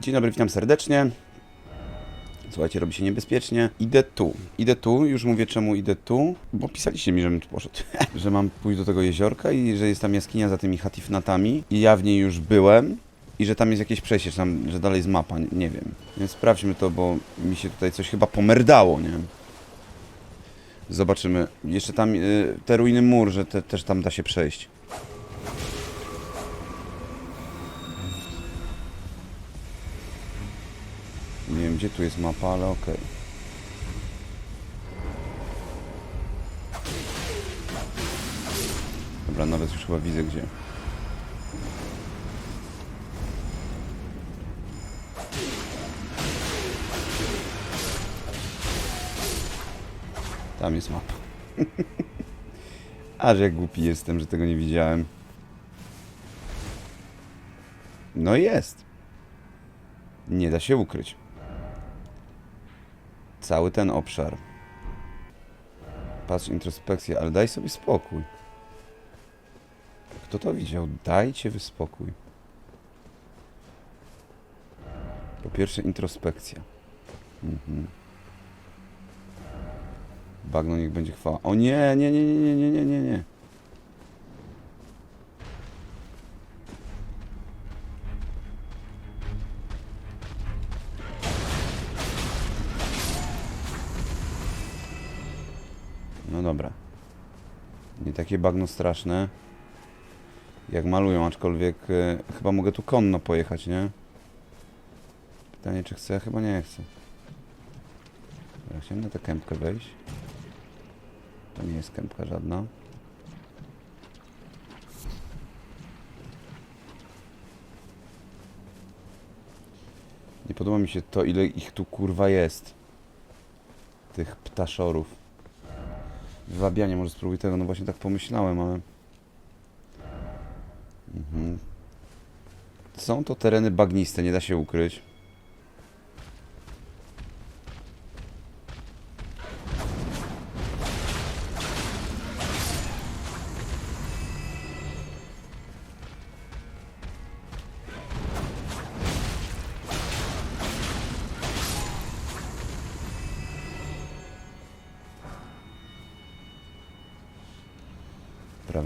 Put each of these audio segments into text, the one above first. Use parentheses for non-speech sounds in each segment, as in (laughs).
Dzień dobry, witam serdecznie. Słuchajcie, robi się niebezpiecznie. Idę tu. Idę tu, już mówię czemu idę tu, bo pisaliście mi, żebym tu poszedł. (laughs) że mam pójść do tego jeziorka i że jest tam jaskinia za tymi hatifnatami i ja w niej już byłem i że tam jest jakieś przejście, tam, że dalej jest mapa, nie, nie wiem. Więc sprawdźmy to, bo mi się tutaj coś chyba pomerdało, nie? Zobaczymy. Jeszcze tam y, te ruiny mur, że te, też tam da się przejść. Nie wiem gdzie tu jest mapa, ale okej. Dobra, nawet już chyba widzę gdzie. Tam jest mapa. (laughs) Aż jak głupi jestem, że tego nie widziałem. No jest. Nie da się ukryć. Cały ten obszar. Patrz, introspekcja, ale daj sobie spokój. Kto to widział? Dajcie wy spokój. Po pierwsze, introspekcja. Mhm. Bagno niech będzie chwała. O nie, nie, nie, nie, nie, nie, nie, nie. Dobra. Nie takie bagno straszne. Jak malują, aczkolwiek e, chyba mogę tu konno pojechać, nie? Pytanie, czy chcę? Chyba nie chcę. Dobra, chciałem na tę kępkę wejść. To nie jest kępka żadna. Nie podoba mi się to, ile ich tu kurwa jest. Tych ptaszorów. Wywabianie, może spróbuj tego, no właśnie tak pomyślałem, ale... Mhm. Są to tereny bagniste, nie da się ukryć.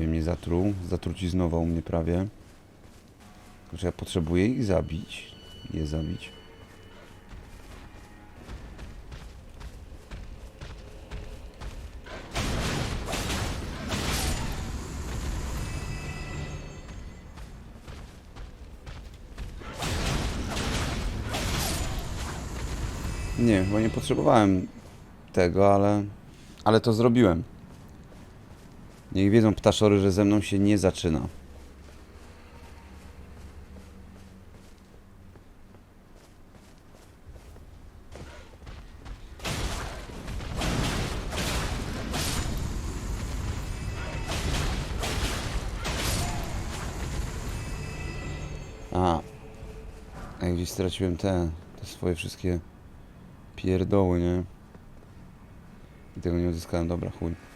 Prawie mnie zatruł. Zatruciznował mnie prawie. Że ja potrzebuję ich zabić. Je zabić. Nie, chyba nie potrzebowałem tego, ale... Ale to zrobiłem. Niech wiedzą ptaszory, że ze mną się nie zaczyna. A, ja gdzieś straciłem te, te swoje wszystkie pierdoły, nie? I tego nie odzyskałem, dobra, chuj.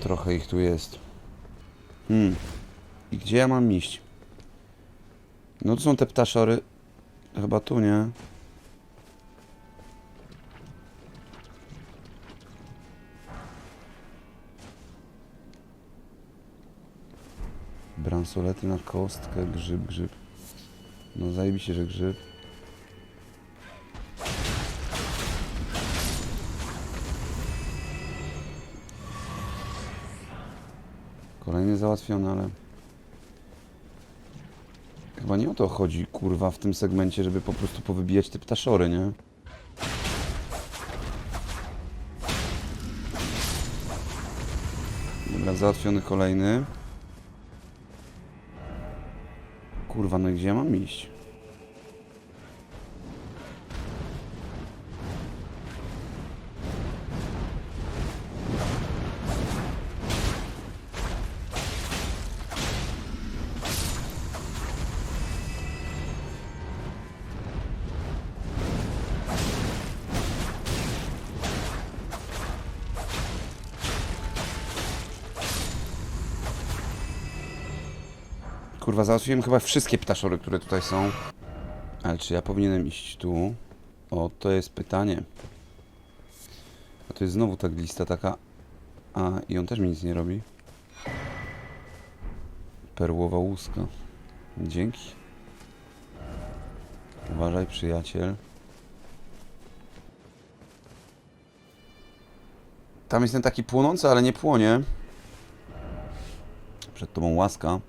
Trochę ich tu jest. Hmm. I gdzie ja mam iść? No to są te ptaszory. Chyba tu, nie? Bransolety na kostkę, grzyb, grzyb. No zajebiście, że grzyb. Kolejny załatwiony, ale... Chyba nie o to chodzi, kurwa, w tym segmencie, żeby po prostu powybijać te ptaszory, nie? Dobra, załatwiony kolejny. Kurwa, no i gdzie ja mam iść? Załatwiłem chyba wszystkie ptaszory, które tutaj są. Ale czy ja powinienem iść tu? O, to jest pytanie. A to jest znowu ta lista taka... A, i on też mi nic nie robi. Perłowa łuska. Dzięki. Uważaj, przyjaciel. Tam jest ten taki płonący, ale nie płonie. Przed tobą łaska.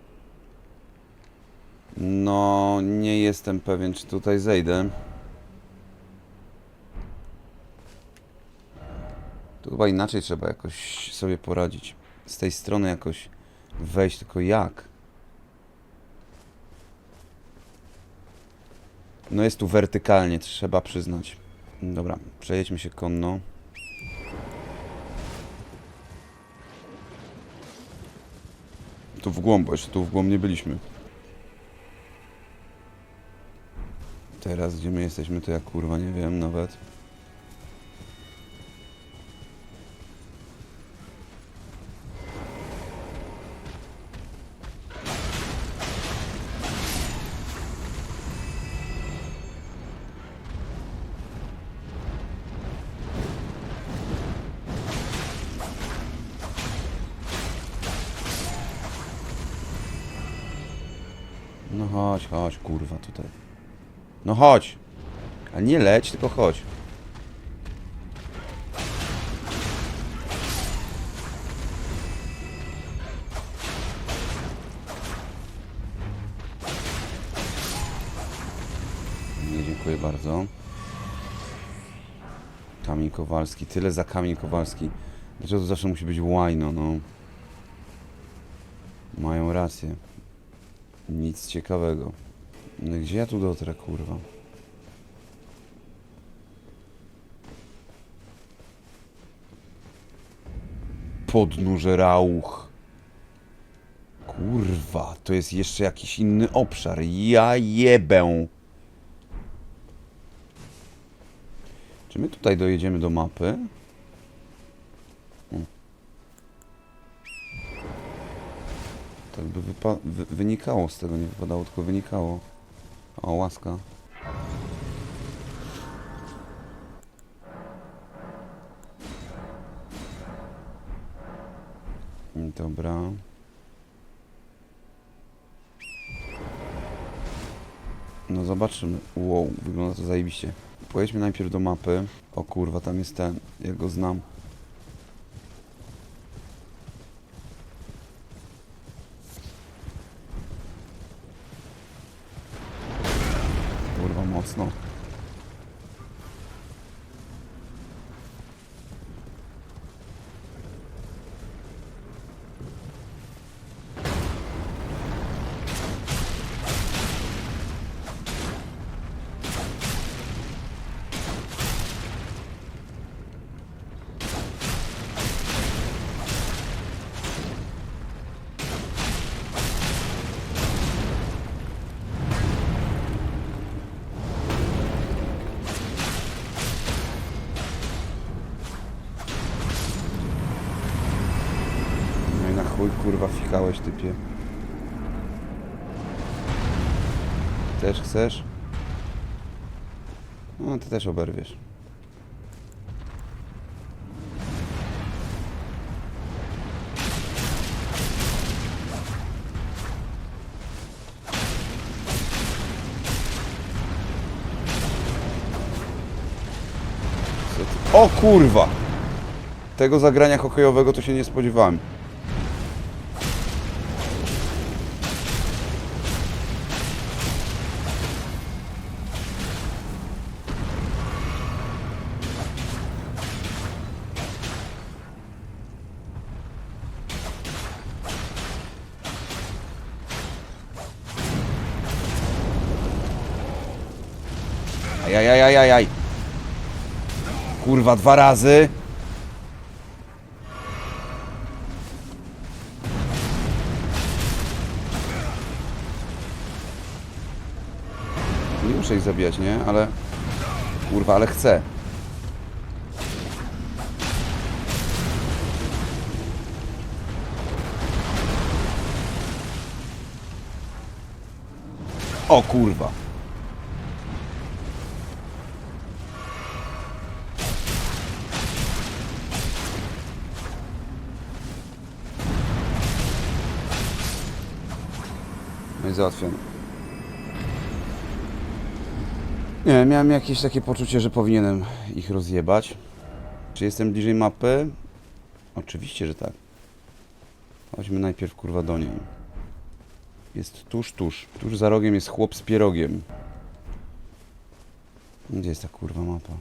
No, nie jestem pewien, czy tutaj zejdę. Tu chyba inaczej trzeba jakoś sobie poradzić. Z tej strony jakoś wejść, tylko jak? No jest tu wertykalnie, trzeba przyznać. Dobra, przejedźmy się konno. Tu w głąb, bo jeszcze tu w głąb nie byliśmy. Teraz, gdzie my jesteśmy, to ja kurwa nie wiem nawet. Chodź. A nie leć, tylko chodź. Nie, dziękuję bardzo. Kamień Kowalski. Tyle za Kamień Kowalski. Dlaczego to zawsze musi być łajno, no? Mają rację. Nic ciekawego. No gdzie ja tu dotrę, kurwa? Podnóże Rauch. Kurwa, to jest jeszcze jakiś inny obszar. Ja jebę. Czy my tutaj dojedziemy do mapy? Hmm. Tak by wy- wynikało z tego, nie wypadało, tylko wynikało. O, łaska. Dobra. No zobaczymy. Wow, wygląda to zajebiście. Pojedźmy najpierw do mapy. O kurwa, tam jest ten. Ja go znam. Kurwa fikałeś typie. Też chcesz? No ty też oberwiesz. O kurwa! Tego zagrania hokejowego to się nie spodziewałem. Ajajajajajaj. Kurwa, dwa razy. Nie muszę ich zabijać, nie? Ale... Kurwa, ale chcę. O kurwa. Nie, miałem jakieś takie poczucie, że powinienem ich rozjebać. Czy jestem bliżej mapy? Oczywiście, że tak. Chodźmy najpierw kurwa do niej. Jest tuż, tuż. Tuż za rogiem jest chłop z pierogiem. Gdzie jest ta kurwa mapa?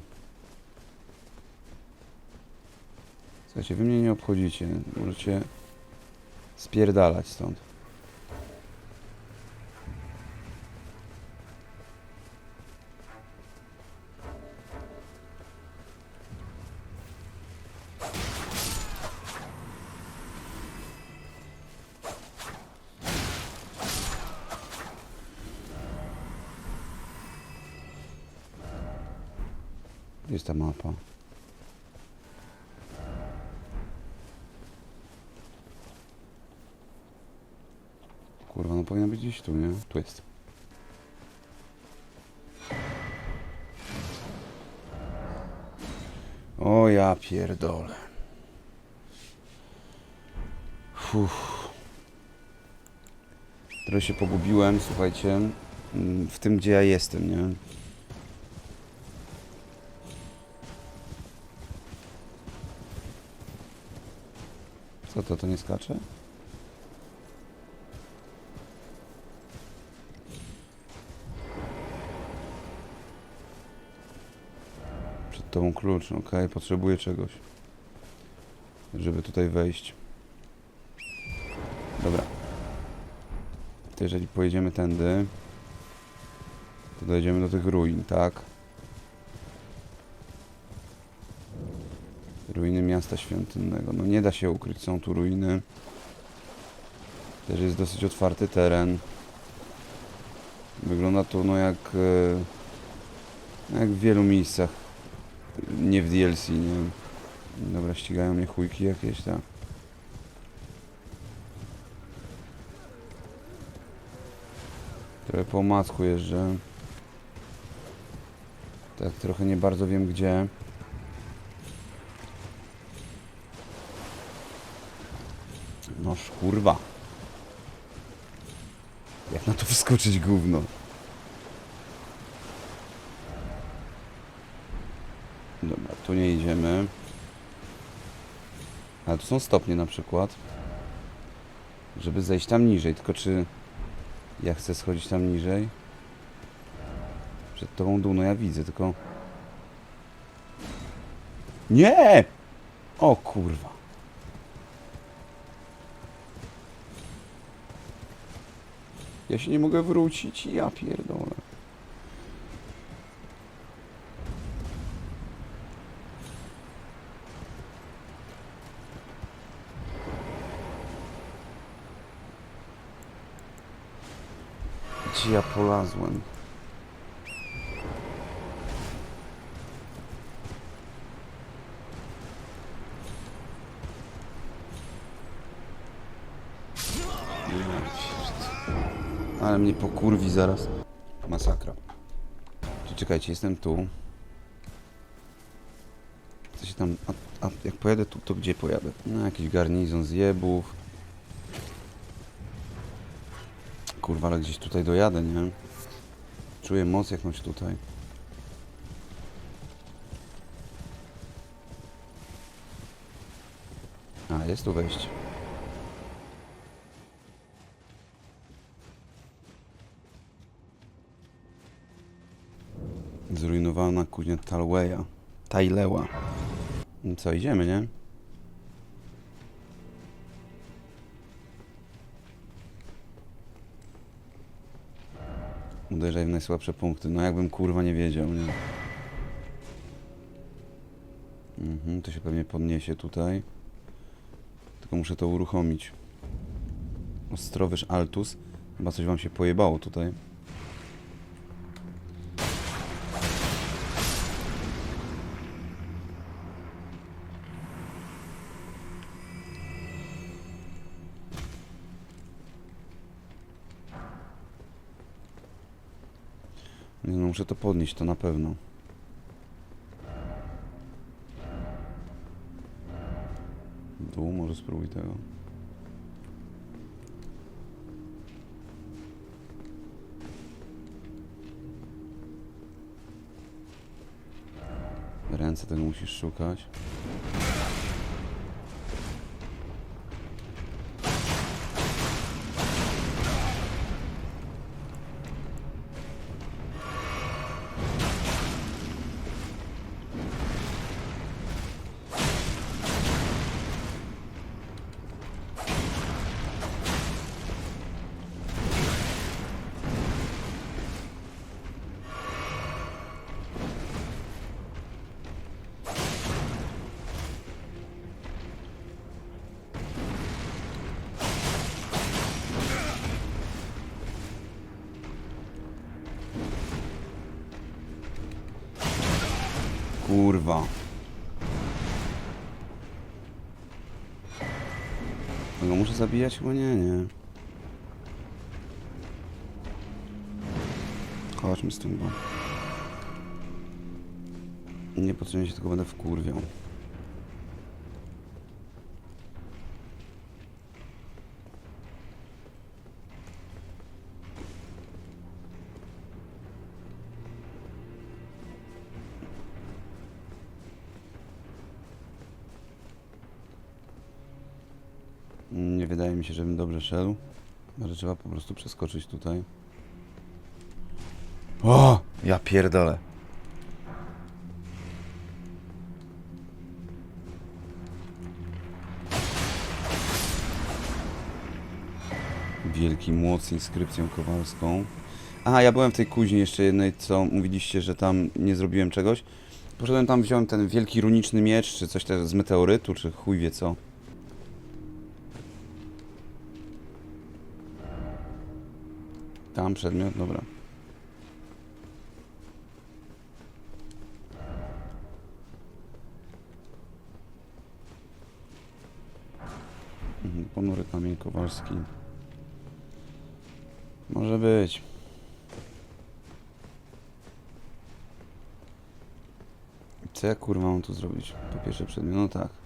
Słuchajcie, wy mnie nie obchodzicie. Możecie spierdalać stąd. Gdzie jest ta mapa? Kurwa, no powinna być gdzieś tu, nie? Tu jest. O ja pierdolę. Uff. Trochę się pogubiłem, słuchajcie, mm, w tym gdzie ja jestem, nie? Co to, to nie skacze? Przed tobą klucz, okej, potrzebuję czegoś. Żeby tutaj wejść. Dobra. To jeżeli pojedziemy tędy, to dojdziemy do tych ruin, tak? Ruiny miasta świątynnego. No nie da się ukryć, są tu ruiny. Też jest dosyć otwarty teren. Wygląda to no jak, e, jak w wielu miejscach. Nie w DLC, nie. Dobra, ścigają mnie chujki jakieś, tak. Trochę po macku jeżdżę. Tak, trochę nie bardzo wiem gdzie. Kurwa. Jak na to wskoczyć gówno? Dobra, tu nie idziemy. Ale tu są stopnie na przykład. Żeby zejść tam niżej, tylko czy ja chcę schodzić tam niżej? Przed tobą dół, no ja widzę, tylko... Nie! O kurwa. Ja się nie mogę wrócić, ja pierdolę. Gdzie ja polazłem? Ale mnie pokurwi zaraz. Masakra. Czekajcie, jestem tu. Co się tam... A, a jak pojadę tu, to gdzie pojadę? No jakiś garnizon zjebów. Kurwa, ale gdzieś tutaj dojadę, nie? Czuję moc jakąś tutaj. A, jest tu wejście. Zrujnowana kuźnia Talweya. Tajleła. No co, idziemy, nie? Uderzaj w najsłabsze punkty. No jakbym kurwa nie wiedział, nie? Mhm, to się pewnie podniesie tutaj. Tylko muszę to uruchomić. Ostrowyż Altus. Chyba coś wam się pojebało tutaj. Nie no, muszę to podnieść, to na pewno. Dół, może spróbuj tego. Ręce tego musisz szukać. Kurwa. Tego muszę zabijać? Chyba nie, nie. Chodźmy z tym, bo... Niepotrzebnie się tylko będę wkurwiał. Nie wydaje mi się, żebym dobrze szedł. Może trzeba po prostu przeskoczyć tutaj. O! Ja pierdolę. Wielki młot z inskrypcją kowalską. Aha, ja byłem w tej kuźni jeszcze jednej, co mówiliście, że tam nie zrobiłem czegoś. Poszedłem tam, wziąłem ten wielki runiczny miecz, czy coś też z meteorytu, czy chuj wie co. Tam przedmiot, dobra. Mhm, Ponury kamień kowalski. Może być. Co ja kurwa mam tu zrobić? Po pierwsze przedmiot, no tak.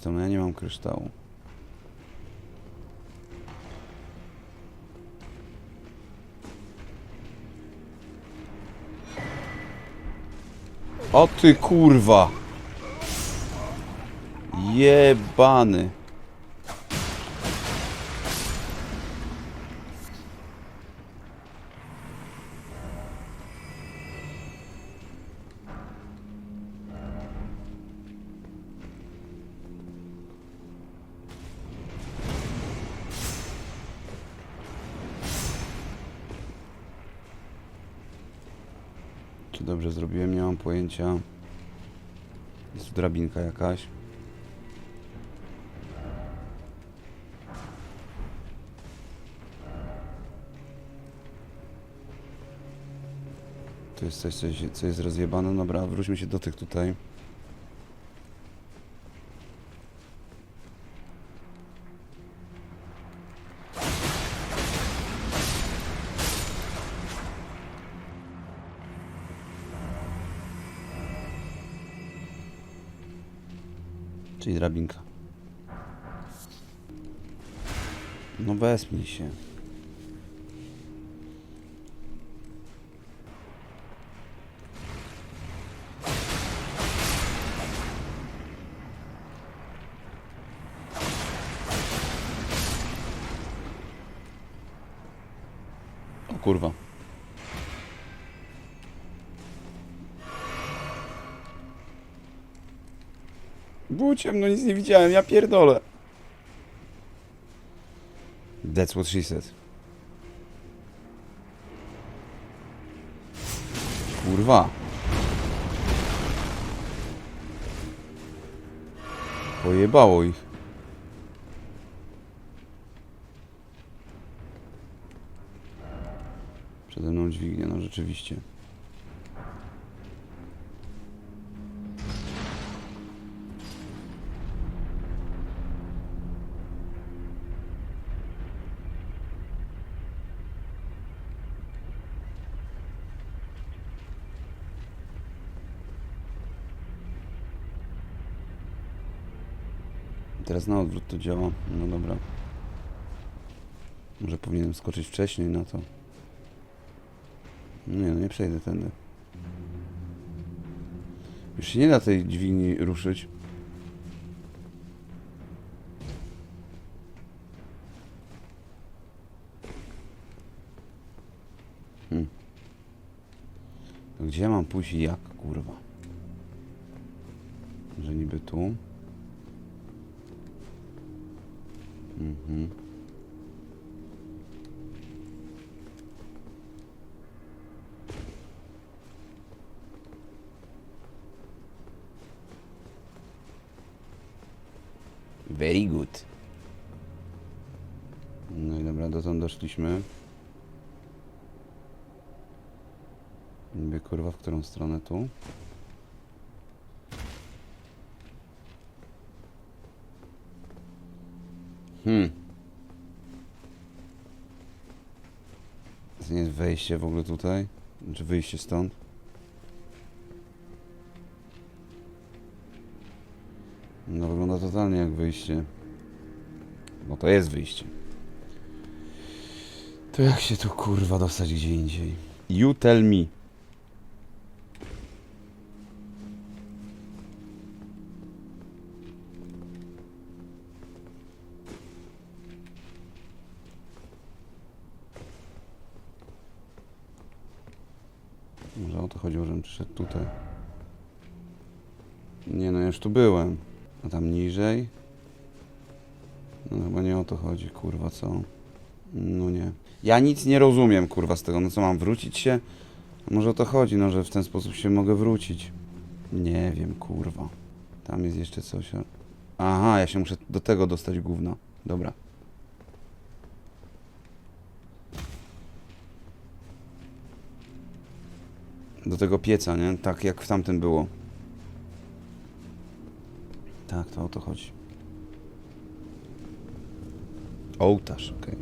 Kryształ, no ja nie mam kryształu. O ty kurwa! Jebany. Czy dobrze zrobiłem? Nie mam pojęcia. Jest tu drabinka jakaś. To jest coś, co jest rozjebane. Dobra, wróćmy się do tych tutaj. Drabinka. No wespnij się. Było ciemno, nic nie widziałem, ja pierdolę. That's what she said. Kurwa. Pojebało ich. Przede mną dźwignia, no rzeczywiście. Teraz na odwrót to działa. No dobra. Może powinienem skoczyć wcześniej na to. Nie, no nie przejdę tędy. Już się nie da tej dźwigni ruszyć. Hmm. To gdzie mam pójść i jak, kurwa? Że niby tu. Mhm. Very good. No i dobra, dotąd doszliśmy. Niby kurwa, w którą stronę tu? Hmm. To nie jest wejście w ogóle tutaj? Czy wyjście stąd? No wygląda totalnie jak wyjście. No to jest wyjście. To jak się tu kurwa dostać gdzie indziej? You tell me. Może o przyszedł tutaj. Nie no, ja już tu byłem. A tam niżej? No chyba nie o to chodzi, kurwa, co? No nie. Ja nic nie rozumiem, kurwa, z tego. No co, mam wrócić się? Może o to chodzi, no, że w ten sposób się mogę wrócić. Nie wiem, kurwa. Tam jest jeszcze coś. Aha, ja się muszę do tego dostać gówno. Dobra. Do tego pieca, nie? Tak jak w tamtym było. Tak, to o to chodzi. Ołtarz, okej.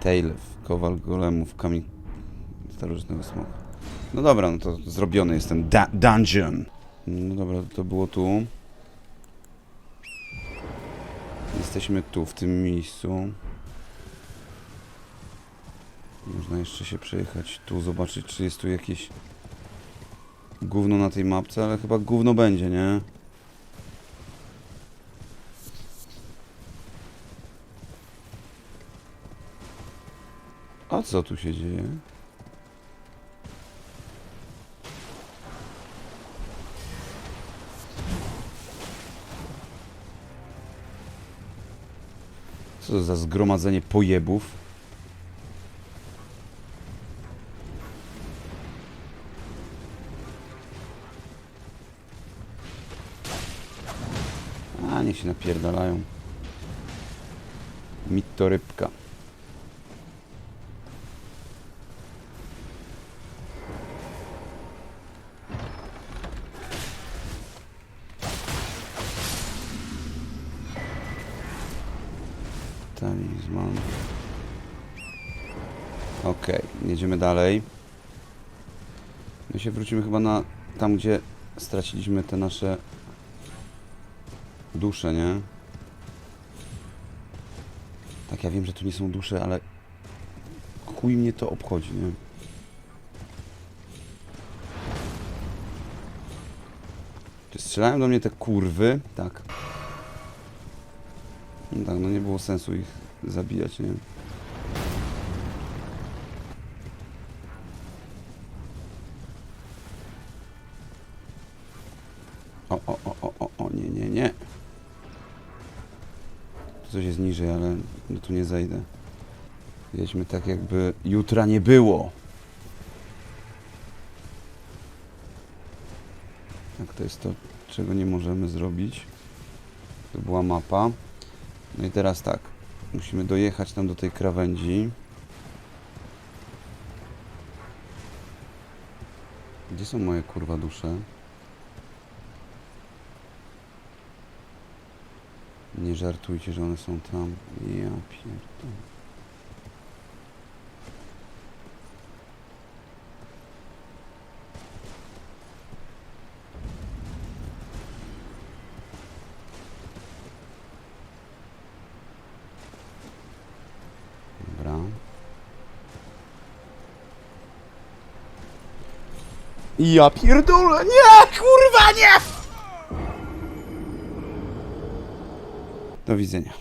Tejlew, kowal golemów, kamień starożytnego smoka. No dobra, no to zrobiony jest ten dungeon. No dobra, to było tu. Jesteśmy tu, w tym miejscu. Można jeszcze się przejechać tu, zobaczyć, czy jest tu jakieś gówno na tej mapce, ale chyba gówno będzie, nie? A co tu się dzieje? Co to za zgromadzenie pojebów? Napierdalają. Mit to rybka. Talizman. Okej, jedziemy dalej. My się wrócimy chyba na tam, gdzie straciliśmy te nasze dusze, nie? Tak, ja wiem, że tu nie są dusze, ale chuj mnie to obchodzi, nie? Czy strzelają do mnie te kurwy? Tak. No tak, no nie było sensu ich zabijać, nie? Tu nie zejdę. Jedźmy tak jakby jutra nie było. Tak, to jest to, czego nie możemy zrobić. To była mapa. No i teraz tak. Musimy dojechać tam do tej krawędzi. Gdzie są moje kurwa dusze? Nie żartujcie, że one są tam. Ja pierdolę. Ja pierdolę, nie, kurwa, nie! Do widzenia.